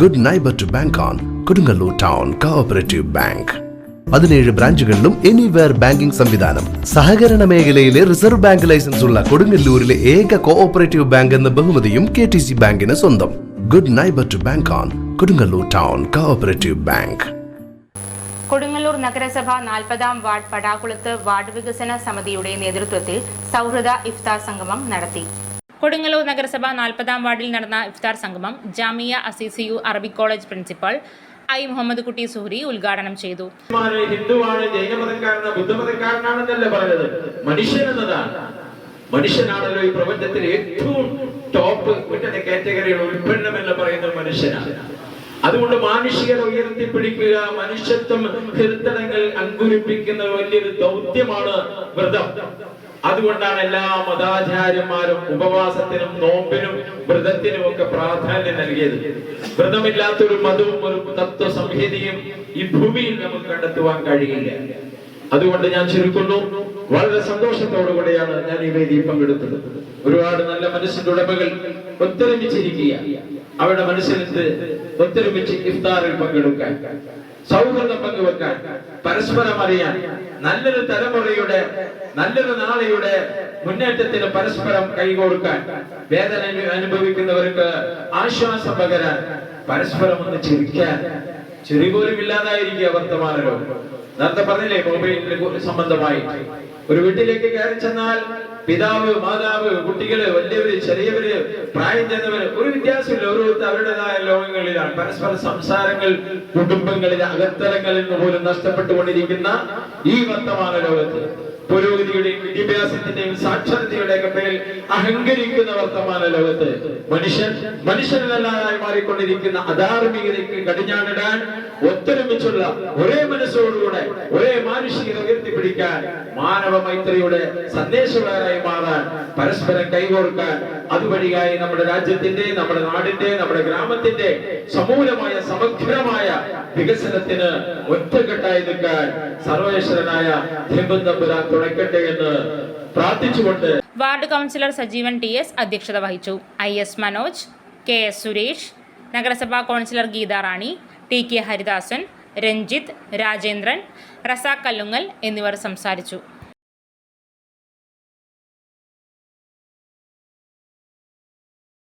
Good neighbour to bank on Kodungallur town cooperative bank പതിനേഴ് ബ്രാഞ്ചുകളിലും anywhere banking സംവിധാനം. സഹകരണ മേഖലയിലെ റിസർവ് ബാങ്ക് ലൈസൻസ് ഉള്ള കൊടുങ്ങല്ലൂരിലെ ഏക കോഓപ്പറേറ്റീവ് ബാങ്ക് എന്ന ബഹുമതിയും കെ ടി സി ബാങ്കിന് സ്വന്തം. Good neighbour to bank on Kodungallur town cooperative bank Kodungallur നഗരസഭ നാൽപ്പതാം വാർഡ് പടാകുളത്ത് വാർഡ് വികസന സമിതിയുടെ നേതൃത്വത്തിൽ സൗഹൃദ ഇഫ്താർ സംഗമം നടത്തി. കൊടുങ്ങല്ലൂർ നഗരസഭ നാൽപ്പതാം വാർഡിൽ നടന്ന ഇഫ്താർ സംഗമം Jamia അസിസിയു Arabic college principal I Muhammad Kutty Suhari ഉദ്ഘാടനം ചെയ്തു. ഹിന്ദുവാണ് ജൈനമതക്കാരനാണ് ബുദ്ധമതക്കാരനാണെന്നല്ല പറയുന്നത്? മനുഷ്യൻ എന്നതാണ്. മനുഷ്യനാണല്ലോ ഈ പ്രപഞ്ചത്തിലെ ഏറ്റവും ടോപ്പ് വിട്ടന്റെ കാറ്റഗറിയുടെ ഉൽപ്പന്നം എന്ന് പറയുന്നത് മനുഷ്യനാണ്. അതുകൊണ്ട് മാനുഷികത ഉയർത്തിപ്പിടിക്കുക മനുഷ്യത്വം ഹൃത്തടങ്ങൾ അങ്കുരിപ്പിക്കുന്ന വലിയൊരു ദൗത്യമാണ് വ്രതം. അതുകൊണ്ടാണ് എല്ലാ മതാചാര്യന്മാരും ഉപവാസത്തിനും നോമ്പിനും വ്രതത്തിനും ഒക്കെ പ്രാധാന്യം നൽകിയത്. വ്രതമില്ലാത്തൊരു മതവും ഒരു തത്വ സംഹിതയും ഈ ഭൂമിയിൽ നമുക്ക് കണ്ടെത്തുവാൻ കഴിയില്ല. അതുകൊണ്ട് ഞാൻ ചുരുക്കുന്നു. വളരെ സന്തോഷത്തോടുകൂടെയാണ് ഞാൻ ഈ വേദിയിൽ പങ്കെടുത്തത്. ഒരുപാട് നല്ല മനസ്സിന്റെ ഉടമകൾ ഒത്തൊരുമിച്ചിരിക്കുക. അവരുടെ മനസ്സിലെത്ത് ഒത്തൊരുമിച്ച് ഇഫ്താറിൽ പങ്കെടുക്കാൻ സൗഹൃദം പങ്കുവെക്കാൻ പരസ്പരം അറിയാൻ നല്ലൊരു തലമുറയുടെ നല്ലൊരു നാളെയുടെ മുന്നേറ്റത്തിന് പരസ്പരം കൈകോർക്കാൻ വേദന അനുഭവിക്കുന്നവർക്ക് ആശ്വാസം പകരാൻ പരസ്പരം ഒന്ന് ചിരിക്കാൻ ചിരി പോലും ഇല്ലാതായിരിക്കുക വർത്തമാന ലോകം നേരത്തെ പറഞ്ഞില്ലേ മൊബൈലിന് സംബന്ധമായി ഒരു വീട്ടിലേക്ക് കയറി ചെന്നാൽ പിതാവ് മാതാവ് കുട്ടികൾ വലിയവര് ചെറിയവര് പ്രായം ചെന്നവര് ഒരു വ്യത്യാസമില്ല. ഓരോരുത്തർ അവരുടേതായ ലോകങ്ങളിലാണ്. പരസ്പര സംസാരങ്ങൾ കുടുംബങ്ങളിൽ അകത്തലങ്ങളിൽ നിന്ന് പോലും നഷ്ടപ്പെട്ടുകൊണ്ടിരിക്കുന്ന ഈ വർത്തമാന ലോകത്ത് പുരോഗതിയുടെയും വിദ്യാഭ്യാസത്തിന്റെയും സാക്ഷരതയുടെയൊക്കെ പേരിൽ അഹങ്കരിക്കുന്ന വർത്തമാന ലോകത്ത് മനുഷ്യൻ മനുഷ്യനല്ലാതായി മാറിക്കൊണ്ടിരിക്കുന്ന അധാർമികതയ്ക്ക് കടിഞ്ഞാണിടാൻ ഒത്തൊരുമിച്ചുള്ള ഒരേ മനസ്സോടുകൂടെ ഒരേ മാനുഷികത ഉയർത്തിപ്പിടിക്കാൻ മാനവ മൈത്രിയുടെ സന്ദേശമേറായി മാറാൻ പരസ്പരം കൈകോർക്കാൻ അതുവഴിയായി നമ്മുടെ രാജ്യത്തിന്റെ നമ്മുടെ നാടിന്റെ നമ്മുടെ ഗ്രാമത്തിന്റെ സമൂലമായ സമഗ്രമായ വികസനത്തിന് ഒറ്റക്കെട്ടായി നിൽക്കാൻ സർവേശ്വരനായ തമ്പുരാൻ തുണയ്ക്കട്ടെ എന്ന് പ്രാർത്ഥിച്ചുകൊണ്ട് ward councillor Sajeevan T S അധ്യക്ഷത വഹിച്ചു. I S Manoj K S Suresh നഗരസഭാ councillor Geetharani T K Haridasan Ranjith Rajendran Razak Kallungal എന്നിവർ സംസാരിച്ചു.